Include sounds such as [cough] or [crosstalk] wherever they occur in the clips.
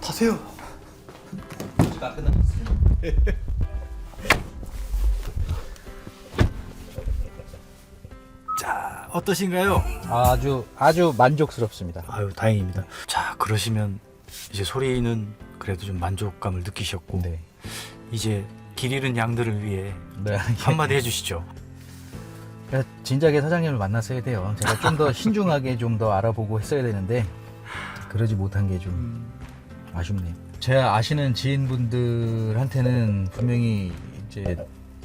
타세요. 다 끝났습니다. 자, 어떠신가요? 아주 아주 만족스럽습니다. 아유, 다행입니다. 자, 그러시면 이제 소리는 그래도 좀 만족감을 느끼셨고 네. 이제 길 잃은 양들을 위해 네. 한마디 해주시죠. 그러니까 진작에 사장님을 만났어야 돼요. 제가 좀 더 [laughs] 신중하게 좀 더 알아보고 했어야 되는데 그러지 못한 게좀 아쉽네요. 제가 아시는 지인분들한테는 분명히 이제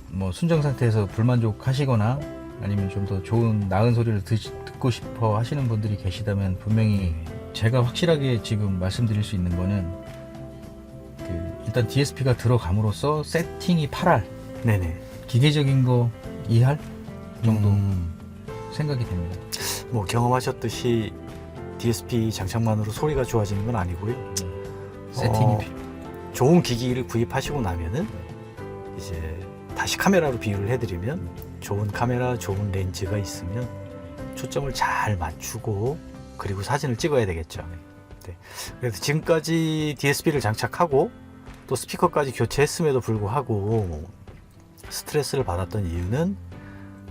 뭐 순정 상태에서 불만족하시거나 아니면 좀 더 좋은 나은 소리를 드, 듣고 싶어 하시는 분들이 계시다면 분명히 제가 확실하게 지금 말씀드릴 수 있는 거는 그 일단 DSP가 들어감으로써 세팅이 8할 네네. 기계적인 거 2할 정도 음, 생각이 됩니다. 뭐 경험하셨듯이 DSP 장착만으로 소리가 좋아지는 건 아니고요. 세팅이 어, 필요. 좋은 기기를 구입하시고 나면은 이제 다시 카메라로 비유를 해드리면 좋은 카메라, 좋은 렌즈가 있으면 초점을 잘 맞추고 그리고 사진을 찍어야 되겠죠. 네. 그래서 지금까지 DSP를 장착하고 또 스피커까지 교체했음에도 불구하고 스트레스를 받았던 이유는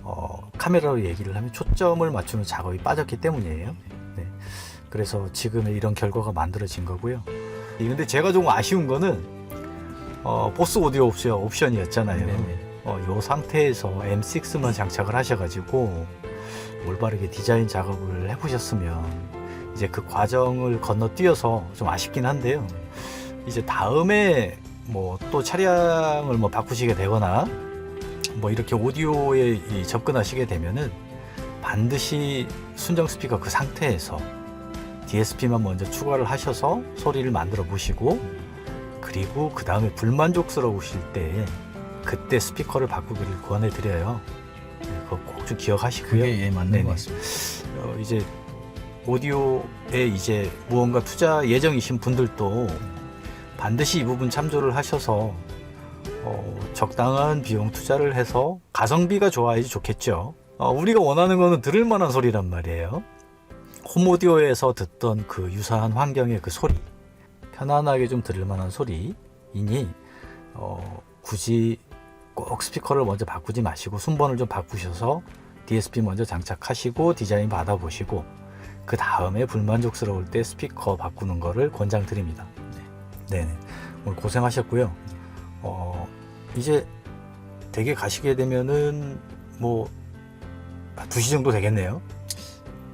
어, 카메라로 얘기를 하면 초점을 맞추는 작업이 빠졌기 때문이에요. 네. 그래서 지금의 이런 결과가 만들어진 거고요. 예, 근데 제가 좀 아쉬운 거는 어, 보스 오디오 옵션, 옵션이었잖아요. 네네. 어, 이 상태에서 M6만 장착을 하셔가지고 올바르게 디자인 작업을 해보셨으면 이제 그 과정을 건너뛰어서 좀 아쉽긴 한데요. 이제 다음에 뭐 또 차량을 뭐 바꾸시게 되거나 뭐 이렇게 오디오에 이 접근하시게 되면은 반드시 순정 스피커 그 상태에서 DSP만 먼저 추가를 하셔서 소리를 만들어 보시고 그리고 그 다음에 불만족스러우실 때 그때 스피커를 바꾸기를 권해 드려요. 네, 그거 꼭 좀 기억하시고요. 그게 예, 맞는 네네. 것 같습니다. 어, 이제 오디오에 이제 무언가 투자 예정이신 분들도 반드시 이 부분 참조를 하셔서 어, 적당한 비용 투자를 해서 가성비가 좋아야지 좋겠죠. 어, 우리가 원하는 거는 들을 만한 소리란 말이에요. 홈 오디오에서 듣던 그 유사한 환경의 그 소리, 편안하게 좀 들을 만한 소리이니 어, 굳이 꼭 스피커를 먼저 바꾸지 마시고 순번을 좀 바꾸셔서 DSP 먼저 장착하시고 디자인 받아보시고 그 다음에 불만족스러울 때 스피커 바꾸는 거를 권장드립니다. 네. 네 오늘 고생하셨고요. 어, 이제 댁에 가시게 되면은 뭐 2시 정도 되겠네요.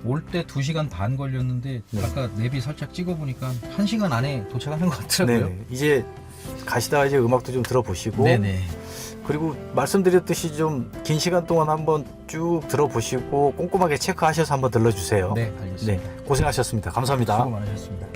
올 때 2시간 반 걸렸는데 네. 아까 내비 살짝 찍어보니까 1시간 안에 도착하는 것 같더라고요. 네. 이제 가시다가 이제 음악도 좀 들어보시고 네네. 그리고 말씀드렸듯이 좀 긴 시간 동안 한번 쭉 들어보시고 꼼꼼하게 체크하셔서 한번 들러주세요. 네, 알겠습니다. 네, 고생하셨습니다. 감사합니다. 수고 많으셨습니다.